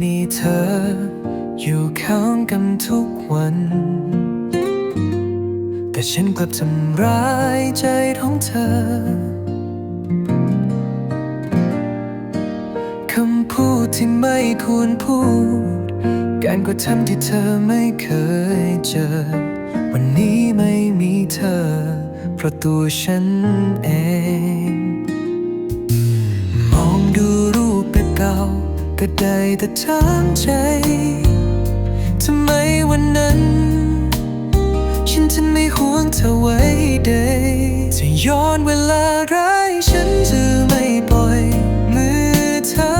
มีเธอ อยู่ข้างกันทุกวัน แต่ฉันกลับทำร้ายใจของเธอ คำพูดที่ไม่ควรพูด การกระทำที่เธอไม่เคยเจอ วันนี้ไม่มีเธอ เพราะตัวฉันเอง มองดูรูปเก่า ก็ได้แต่ถามใจทำไมวันนั้น ฉันจะไม่ห่วงเธอไว้เดยจะย้อนเวลาร้ายฉันจะไม่ปล่อยมือเธอ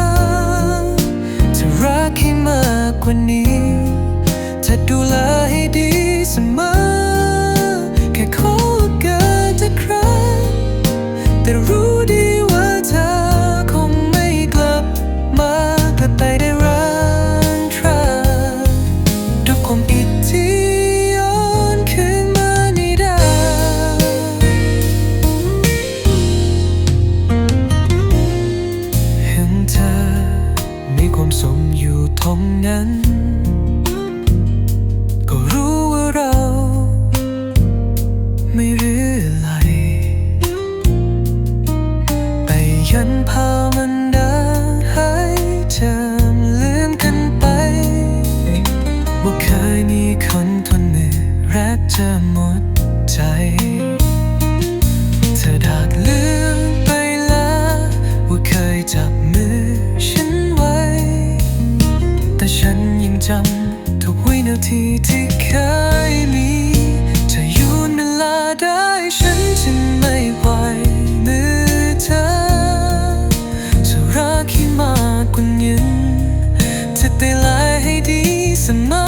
จะรักให้มากกว่านี้จะดูแลให้ดีเสมอ ความสมอยู่ท้องนั้น ก็รู้ว่าเรา ไม่รู้อะไรไปยันพามันเดินให้เธอลืมกันไปว่าเคยมีคน ยังจำทุกวินาทีที่เคยมีจะอหยุดเวลาได้ฉันจะไม่ปล่อยมือเธอจะรักให้มากกว่านี้จะได้แลให้ดีเสมอ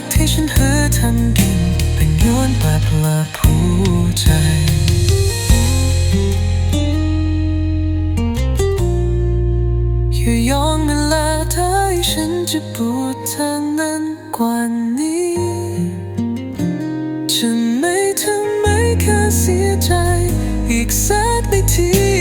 กที่ฉันเธอทำกินเป็นย้อนบาดพลาผู้ใจอยู่ย้อนเวลาเธอให้ฉันจะปวดทางนั้นกว่านี้จะไม่ทำให้แค่เสียใจ อีกสักนาที